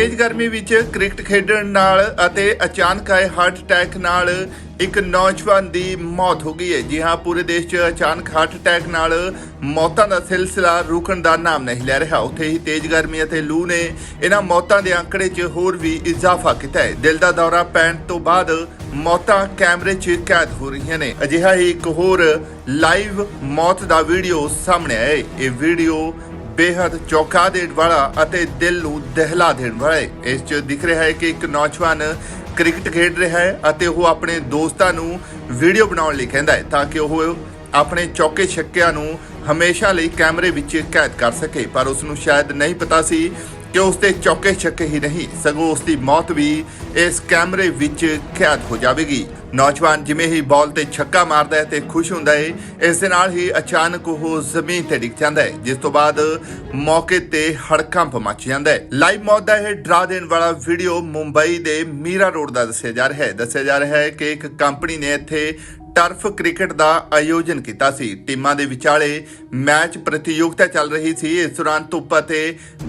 ਤੇਜ਼ ਗਰਮੀ ਵਿੱਚ ਕ੍ਰਿਕਟ ਖੇਡਣ ਨਾਲ ਅਤੇ ਅਚਾਨਕ ਆਏ ਹਾਰਟ ਅਟੈਕ ਨਾਲ ਇੱਕ ਨੌਜਵਾਨ ਦੀ ਮੌਤ ਹੋ ਗਈ ਹੈ। ਜੀ ਹਾਂ, ਪੂਰੇ ਦੇਸ਼ 'ਚ ਅਚਾਨਕ ਹਾਰਟ ਅਟੈਕ ਨਾਲ ਮੌਤਾਂ ਦਾ ਸਿਲਸਿਲਾ ਰੁਕਣ ਦਾ ਨਾਮ ਨਹੀਂ ਲੈ ਰਿਹਾ। ਉੱਥੇ ਹੀ ਤੇਜ਼ ਗਰਮੀ ਅਤੇ ਲੂ ਨੇ ਇਹਨਾਂ ਮੌਤਾਂ ਦੇ ਅੰਕੜੇ 'ਚ ਹੋਰ ਵੀ ਇਜ਼ਾਫਾ ਕੀਤਾ ਹੈ। ਦਿਲ ਦਾ ਦੌਰਾ ਪੈਣ ਤੋਂ ਬਾਅਦ ਮੌਤਾਂ ਕੈਮਰੇ 'ਚ ਕੈਦ ਹੋ ਰਹੀਆਂ ਨੇ। ਅਜਿਹਾ ਹੀ ਇੱਕ ਹੋਰ ਲਾਈਵ ਮੌਤ ਦਾ ਵੀਡੀਓ ਸਾਹਮਣੇ ਆਇਆ ਇਹ ਵੀਡੀਓ ਬੇਹੱਦ ਚੌਕਾ ਦੇਣ ਵਾਲਾ ਅਤੇ ਦਿਲ ਨੂੰ ਦਹਿਲਾ ਦੇਣ ਵਾਲਾ ਹੈ। ਇਸ 'ਚ ਦਿਖ ਰਿਹਾ ਹੈ ਕਿ ਇੱਕ ਨੌਜਵਾਨ ਕ੍ਰਿਕਟ ਖੇਡ ਰਿਹਾ ਹੈ ਅਤੇ ਉਹ ਆਪਣੇ ਦੋਸਤਾਂ ਨੂੰ ਵੀਡੀਓ ਬਣਾਉਣ ਲਈ ਕਹਿੰਦਾ ਹੈ ਤਾਂ ਕਿ ਉਹ ਆਪਣੇ ਚੌਕੇ ਛੱਕਿਆਂ ਨੂੰ ਹਮੇਸ਼ਾ ਲਈ ਕੈਮਰੇ ਵਿੱਚ ਕੈਦ ਕਰ ਸਕੇ। ਪਰ ਉਸ ਨੂੰ ਸ਼ਾਇਦ ਨਹੀਂ ਪਤਾ ਸੀ ਕਿ ਉਸ ਦੇ ਚੌਕੇ ਛੱਕੇ ਹੀ ਨਹੀਂ? ਸਗੋਂ ਉਸ ਦੀ ਮੌਤ ਵੀ ਇਸ ਕੈਮਰੇ ਵਿੱਚ ਕੈਦ ਹੋ ਜਾਵੇਗੀ। ਨੌਜਵਾਨ ਜਿਵੇਂ ਹੀ ਬਾਲ ਤੇ ਛੱਕਾ ਮਾਰਦਾ ਹੈ ਤੇ ਖੁਸ਼ ਹੁੰਦਾ ਹੈ ਇਸ ਦੇ ਨਾਲ ਹੀ ਅਚਾਨਕ ਉਹ ਜ਼ਮੀਨ ਤੇ ਡਿੱਗ ਜਾਂਦਾ ਹੈ, ਜਿਸ ਤੋਂ ਬਾਅਦ ਮੌਕੇ ਤੇ ਹੜਕੰਪ ਮਚ ਜਾਂਦਾ ਹੈ। ਲਾਈਵ ਮੌਤ ਦਾ ਇਹ ਡਰਾ ਦੇਣ ਵਾਲਾ ਵੀਡੀਓ ਮੁੰਬਈ ਦੇ ਮੀਰਾ ਰੋਡ ਦਾ ਦੱਸਿਆ ਜਾ ਰਿਹਾ ਹੈ। ਦੱਸਿਆ ਜਾ ਰਿਹਾ ਹੈ ਕਿ ਇੱਕ ਕੰਪਨੀ ਨੇ ਇੱਥੇ ਟਰਫ ਕ੍ਰਿਕਟ ਦਾ ਆਯੋਜਨ ਕੀਤਾ ਸੀ। ਟੀਮਾਂ ਦੇ ਵਿਚਾਲੇ ਮੈਚ ਪ੍ਰਤੀਯੋਗਤਾ ਚੱਲ ਰਹੀ ਸੀ। ਇਸ ਦੌਰਾਨ ਧੁੱਪ ਅਤੇ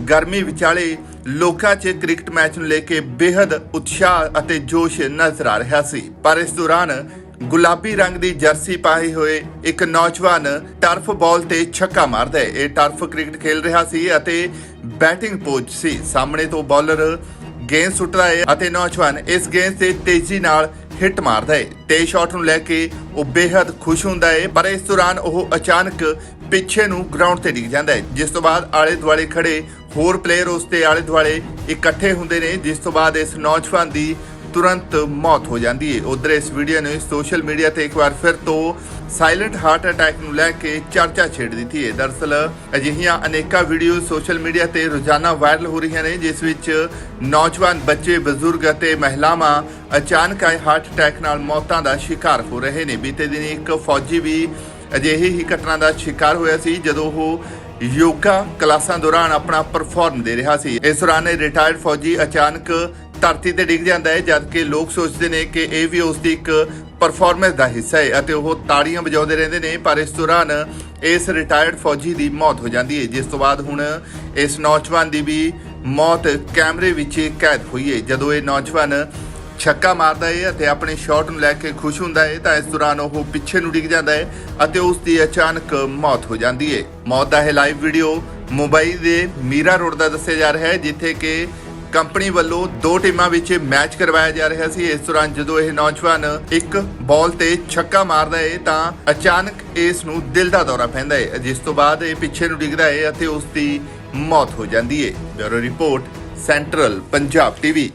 ਗਰਮੀ ਵਿਚਾਲੇ ਲੋਕਾਂ 'ਚ ਕ੍ਰਿਕਟ ਮੈਚ ਨੂੰ ਲੈ ਕੇ ਬੇहद ਉਤਸ਼ਾਹ ਅਤੇ ਜੋਸ਼ ਨਜ਼ਰ ਆ ਰਿਹਾ ਸੀ। ਪਰ ਇਸ ਦੌਰਾਨ ਗੁਲਾਬੀ ਰੰਗ ਦੀ ਜਰਸੀ ਪਾਏ ਹੋਏ ਇੱਕ ਨੌਜਵਾਨ ਟਰਫ ਬਾਲ ਤੇ ਛੱਕਾ ਮਾਰਦਾ ਹੈ। ਇਹ ਟਰਫ ਕ੍ਰਿਕਟ ਖੇਲ ਰਿਹਾ ਸੀ ਅਤੇ ਬੈਟਿੰਗ ਪੋਜ ਸੀ। ਸਾਹਮਣੇ ਤੋਂ ਬਾਲਰ ਗੇਂਦ ਸੁੱਟਦਾ ਹੈ ਅਤੇ ਨੌਜਵਾਨ ਇਸ ਗੇਂਦ ਤੇ ਤੇਜ਼ੀ ਨਾਲ ਹਿੱਟ ਮਾਰਦਾ ਹੈ ਤੇ ਸ਼ਾਟ ਨੂੰ ਲੈ ਕੇ ਉਹ ਬੇहद ਖੁਸ਼ ਹੁੰਦਾ ਹੈ ਪਰ ਇਸ ਦੌਰਾਨ ਉਹ ਅਚਾਨਕ ਪਿੱਛੇ ਨੂੰ ਗਰਾਊਂਡ ਤੇ ਡਿੱਗ ਜਾਂਦਾ ਹੈ ਜਿਸ ਤੋਂ ਬਾਅਦ ਆਲੇ ਦੁਆਲੇ ਖੜੇ ਹੋਰ ਪਲੇਅਰ ਉਸ ਦੇ ਆਲੇ ਦੁਆਲੇ ਇਕੱਠੇ ਹੁੰਦੇ ਨੇ, ਜਿਸ ਤੋਂ ਬਾਅਦ ਇਸ ਨੌਜਵਾਨ ਦੀ ਤੁਰੰਤ ਮੌਤ ਹੋ ਜਾਂਦੀ ਹੈ ਉਧਰ ਇਸ ਵੀਡੀਓ ਨੂੰ ਸੋਸ਼ਲ ਮੀਡੀਆ ਤੇ ਇੱਕ ਵਾਰ ਫਿਰ ਤੋਂ ਸਾਇਲੈਂਟ ਹਾਰਟ ਅਟੈਕ ਨੂੰ ਲੈ ਕੇ ਚਰਚਾ ਛੇੜ ਦਿੱਤੀ ਹੈ। ਦਰਅਸਲ ਅਜਿਹੀਆਂ ਅਨੇਕਾਂ ਵੀਡੀਓ ਸੋਸ਼ਲ ਮੀਡੀਆ ਤੇ ਰੋਜ਼ਾਨਾ ਵਾਇਰਲ ਹੋ ਰਹੀਆਂ ਨੇ, ਜਿਸ ਵਿੱਚ ਨੌਜਵਾਨ ਬੱਚੇ, ਬਜ਼ੁਰਗ ਅਤੇ ਮਹਿਲਾਵਾਂ ਅਚਾਨਕ ਆਏ ਹਾਰਟ ਅਟੈਕ ਨਾਲ ਮੌਤਾਂ ਦਾ ਸ਼ਿਕਾਰ ਹੋ ਰਹੇ ਨੇ। ਬੀਤੇ ਦਿਨ ਇੱਕ ਫੌਜੀ ਵੀ ਅਜਿਹੀ ਹੀ ਘਟਨਾ ਦਾ ਸ਼ਿਕਾਰ ਹੋਇਆ ਸੀ, ਜਦੋਂ ਉਹ ਯੋਗਾ ਕਲਾਸਾਂ ਦੌਰਾਨ ਆਪਣਾ ਪਰਫਾਰਮ ਦੇ ਰਿਹਾ ਸੀ। ਇਸ ਦੌਰਾਨ ਰਿਟਾਇਰਡ ਫੌਜੀ ਅਚਾਨਕ ਧਰਤੀ ਤੇ ਡਿੱਗ ਜਾਂਦਾ ਹੈ ਜਦ ਕਿ ਲੋਕ ਸੋਚਦੇ ਨੇ ਕਿ ਇਹ ਵੀ ਉਸ ਦੀ ਇੱਕ ਪਰਫਾਰਮੈਂਸ ਦਾ ਹਿੱਸਾ ਹੈ ਅਤੇ ਉਹ ਤਾੜੀਆਂ ਵਜਾਉਂਦੇ ਰਹਿੰਦੇ ਨੇ, ਪਰ ਇਸ ਦੌਰਾਨ ਇਸ ਰਿਟਾਇਰਡ ਫੌਜੀ ਦੀ ਮੌਤ ਹੋ ਜਾਂਦੀ ਹੈ, ਜਿਸ ਤੋਂ ਬਾਅਦ ਹੁਣ ਇਸ ਨੌਜਵਾਨ ਦੀ ਵੀ ਮੌਤ ਕੈਮਰੇ ਵਿੱਚ ਕੈਦ ਹੋਈ ਹੈ। ਜਦੋਂ ਇਹ ਨੌਜਵਾਨ ਛੱਕਾ ਮਾਰਦਾ ਹੈ ਅਤੇ ਆਪਣੇ ਸ਼ਾਟ ਨੂੰ ਲੈ ਕੇ ਖੁਸ਼ ਹੁੰਦਾ ਹੈ, ਤਾਂ ਇਸ ਦੌਰਾਨ ਉਹ ਪਿੱਛੇ ਨੂੰ ਡਿੱਗ ਜਾਂਦਾ ਹੈ ਅਤੇ ਉਸ ਦੀ ਅਚਾਨਕ ਮੌਤ ਹੋ ਜਾਂਦੀ ਹੈ। ਮੌਤ ਦਾ ਇਹ ਲਾਈਵ ਵੀਡੀਓ ਮੁੰਬਈ ਦੇ ਮੀਰਾ ਰੋਡ ਦਾ ਦੱਸਿਆ ਜਾ ਰਿਹਾ ਹੈ, ਜਿੱਥੇ ਕਿ ਕੰਪਨੀ ਵੱਲੋਂ ਦੋ ਟੀਮਾਂ ਵਿੱਚ ਮੈਚ ਕਰਵਾਇਆ ਜਾ ਰਿਹਾ ਸੀ। ਇਸ ਦੌਰਾਨ ਜਦੋਂ ਇਹ ਨੌਜਵਾਨ ਇੱਕ ਬਾਲ ਤੇ ਛੱਕਾ ਮਾਰਦਾ ਹੈ ਤਾਂ ਅਚਾਨਕ ਇਸ ਨੂੰ ਦਿਲ ਦਾ ਦੌਰਾ ਪੈਂਦਾ ਹੈ ਜਿਸ ਤੋਂ ਬਾਅਦ ਇਹ ਪਿੱਛੇ ਨੂੰ ਡਿੱਗਦਾ ਹੈ ਅਤੇ ਉਸ ਦੀ ਮੌਤ ਹੋ ਜਾਂਦੀ ਹੈ bureau report, central Punjab TV.